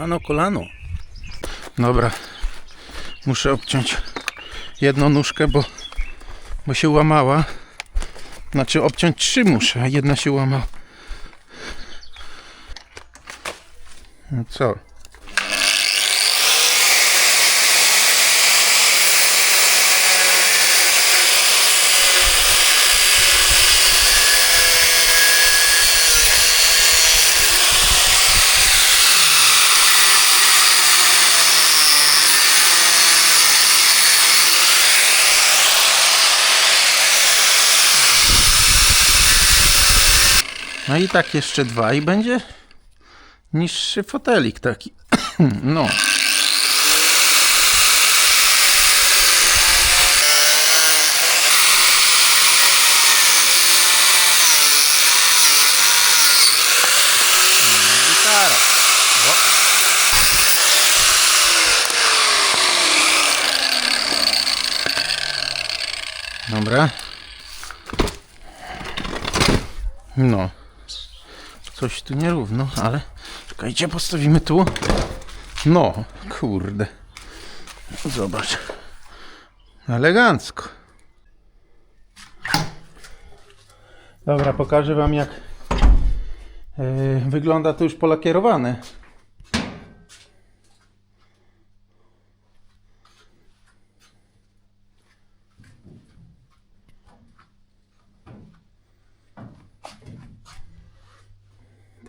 Mano kolano. Dobra. Muszę obciąć jedną nóżkę, bo, bo się łamała. Znaczy obciąć trzy muszę, a jedna się łamała. No co? Tak jeszcze dwa i będzie niższy fotelik taki. No. Dobra. No. Coś tu nierówno, ale czekajcie, postawimy tu. No, kurde. Zobacz. Elegancko. Dobra, pokażę wam jak yy, wygląda to już polakierowane.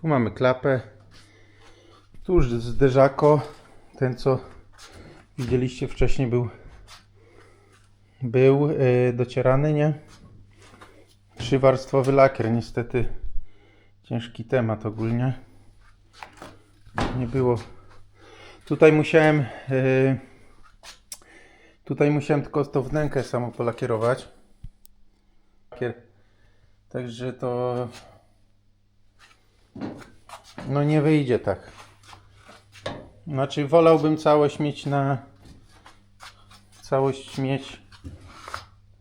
Tu mamy klapę. Tu już zderzako. Ten co widzieliście wcześniej był był yy, docierany, nie? Trzywarstwowy lakier. Niestety ciężki temat ogólnie. Nie było. Tutaj musiałem yy, tutaj musiałem tylko tą wnękę samo polakierować. Lakier. Także to no nie wyjdzie tak. Znaczy wolałbym całość mieć na całość mieć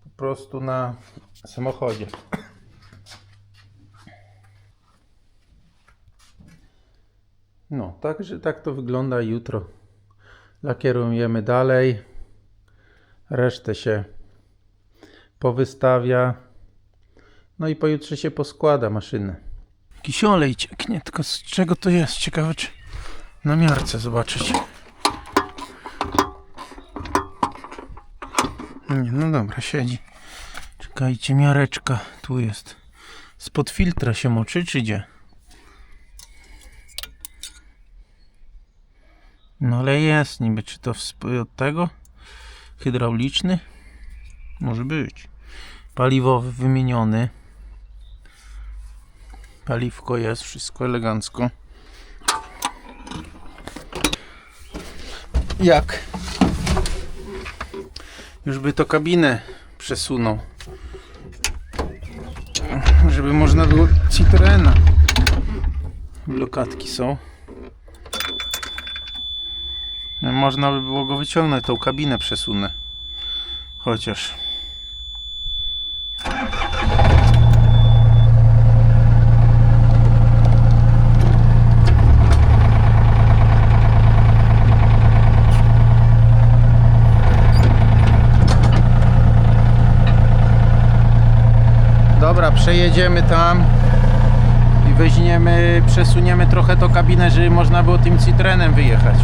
po prostu na samochodzie. No, także tak to wygląda jutro. Lakierujemy dalej. Resztę się powystawia. No i pojutrze się poskłada maszynę. Jakiś olej cieknie, tylko z czego to jest? Ciekawe czy na miarce zobaczyć. Nie, no dobra, siedzi. Czekajcie, miareczka tu jest. Spod filtra się moczy, czy gdzie? No ale jest niby, czy to od tego? Hydrauliczny? Może być. Paliwowy wymieniony. Paliwko jest, wszystko elegancko. Jak? Już by to kabinę przesunął. Żeby można było Citroena. Blokadki są. No, Można by było go wyciągnąć, tą kabinę przesunę. Chociaż. Dobra, przejedziemy tam i weźmiemy, przesuniemy trochę tą kabinę, żeby można było tym Citroenem wyjechać.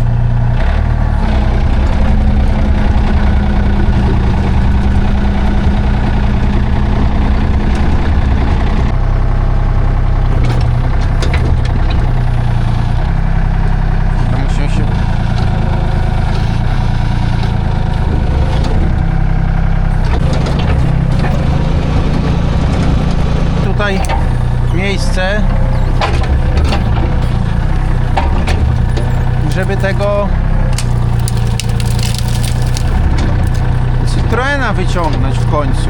wyciągnąć w końcu.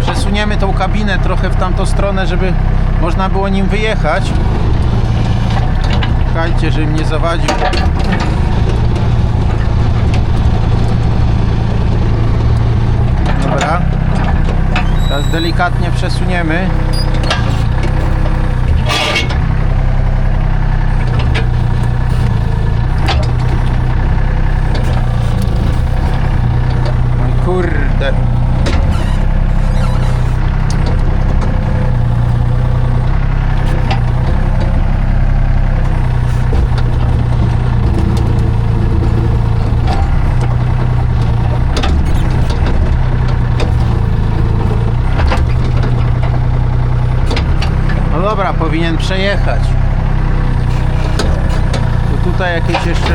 Przesuniemy tą kabinę trochę w tamtą stronę, żeby można było nim wyjechać. Czekajcie, żebym nie zawadził. Dobra. Teraz delikatnie przesuniemy powinien przejechać. To tutaj jakieś jeszcze.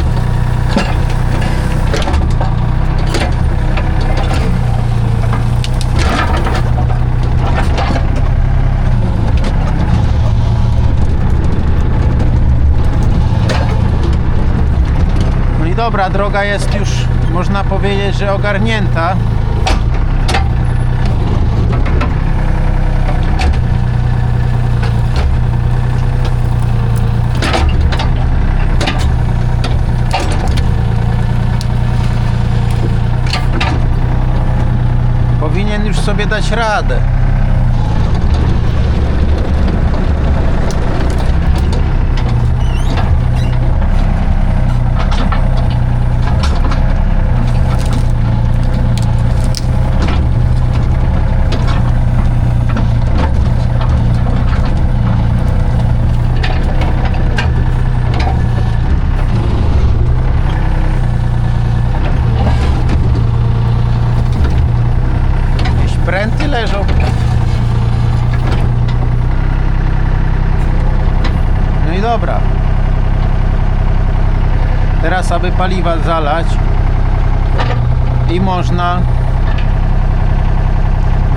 No dobra, droga jest już, można powiedzieć, że ogarnięta. Powinien już leżą. No i dobra. Teraz aby paliwa zalać i można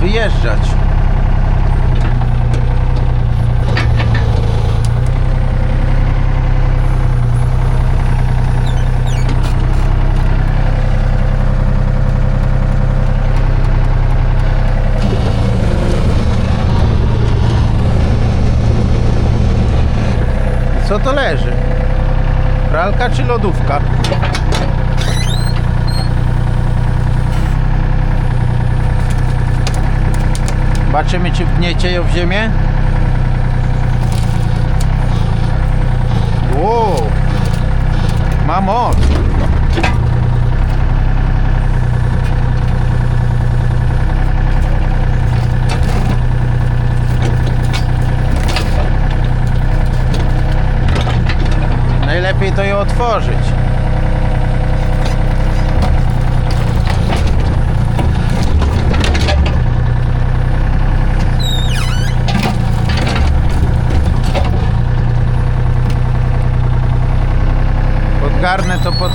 wyjeżdżać. Co to leży? Pralka czy lodówka? Zobaczymy czy wgniecie ją w ziemię. Wow. Ma moc. Najlepiej to ją otworzyć. Podgarnę to pod...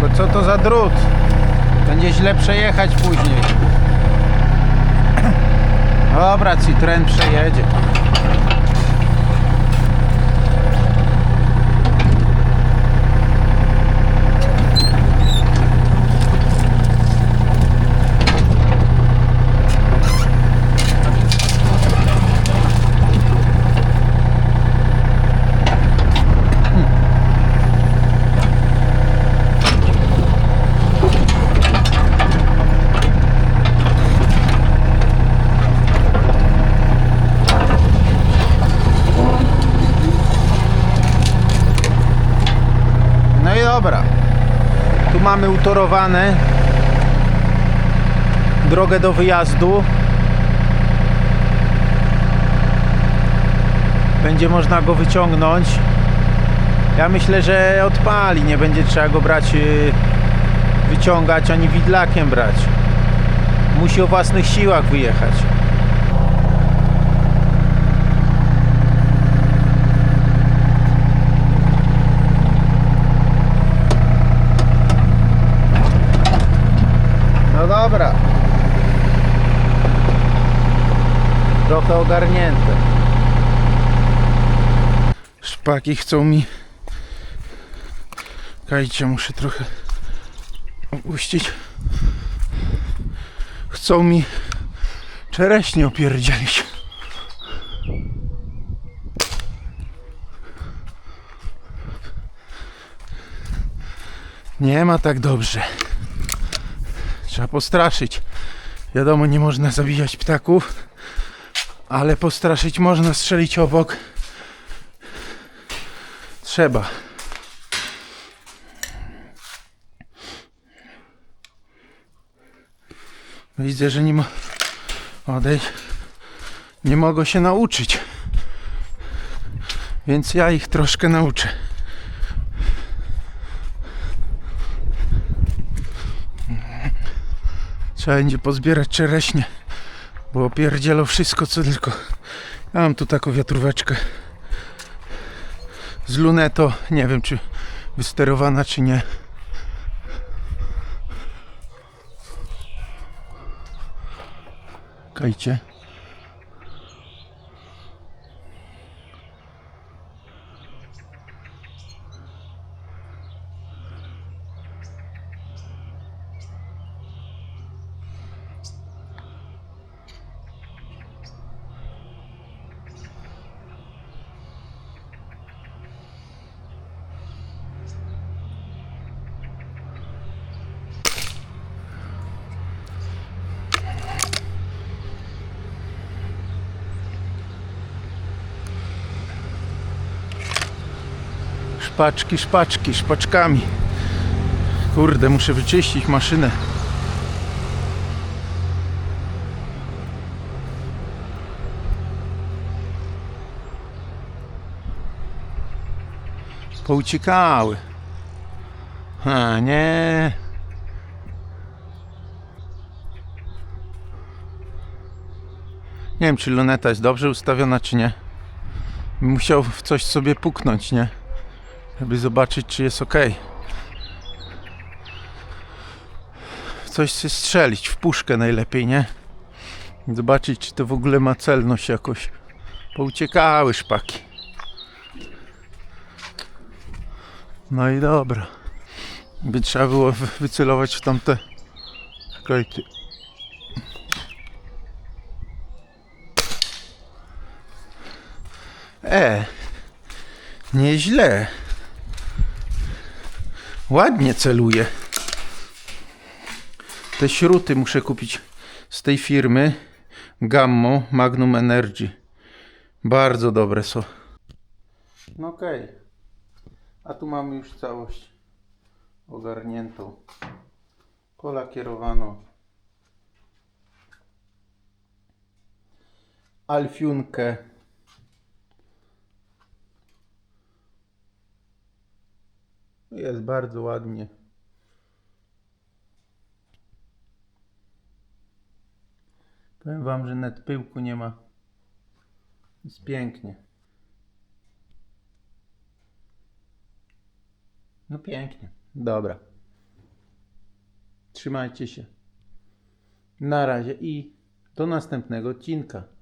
Tylko co to za drut? Będzie źle przejechać później. Dobra, Citroen przejedzie. No i dobra. Tu mamy utorowane drogę do wyjazdu. Będzie można go wyciągnąć. Ja myślę, że odpali. Nie będzie trzeba go brać, yy, wyciągać ani widlakiem brać. Musi o własnych siłach wyjechać. No dobra. Trochę ogarnięte. Szpaki chcą mi. Kajcie, muszę trochę opuścić. Chcą mi czereśnie opierdzielić. Nie ma tak dobrze. Trzeba postraszyć. Wiadomo, nie można zabijać ptaków, ale postraszyć można, strzelić obok. Trzeba. Widzę, że nie ma. Odejdź. Nie mogą się nauczyć. Więc ja ich troszkę nauczę. Trzeba będzie pozbierać czereśnie, bo opierdzielą wszystko co tylko. Ja mam tu taką wiatróweczkę z luneto. Nie wiem czy wysterowana czy nie. Kajcie. Szpaczki, szpaczki, szpaczkami. Kurde, muszę wyczyścić maszynę. Pouciekały. A nie. Nie wiem, czy luneta jest dobrze ustawiona, czy nie. Musiał w coś sobie puknąć, nie? Żeby zobaczyć, czy jest ok. Coś strzelić, w puszkę najlepiej, nie? Zobaczyć, czy to w ogóle ma celność jakoś. Pouciekały szpaki. No i dobra. By trzeba było wy- wycelować w tamte kajty. E, nieźle. Ładnie celuje. Te śruty muszę kupić z tej firmy Gammo Magnum Energy. Bardzo dobre są. No okej. A tu mamy już całość ogarniętą. Polakierowaną. Alfiunkę. Jest bardzo ładnie. Powiem wam, że net pyłku nie ma. Jest pięknie. No pięknie. Dobra. Trzymajcie się. Na razie i do następnego odcinka.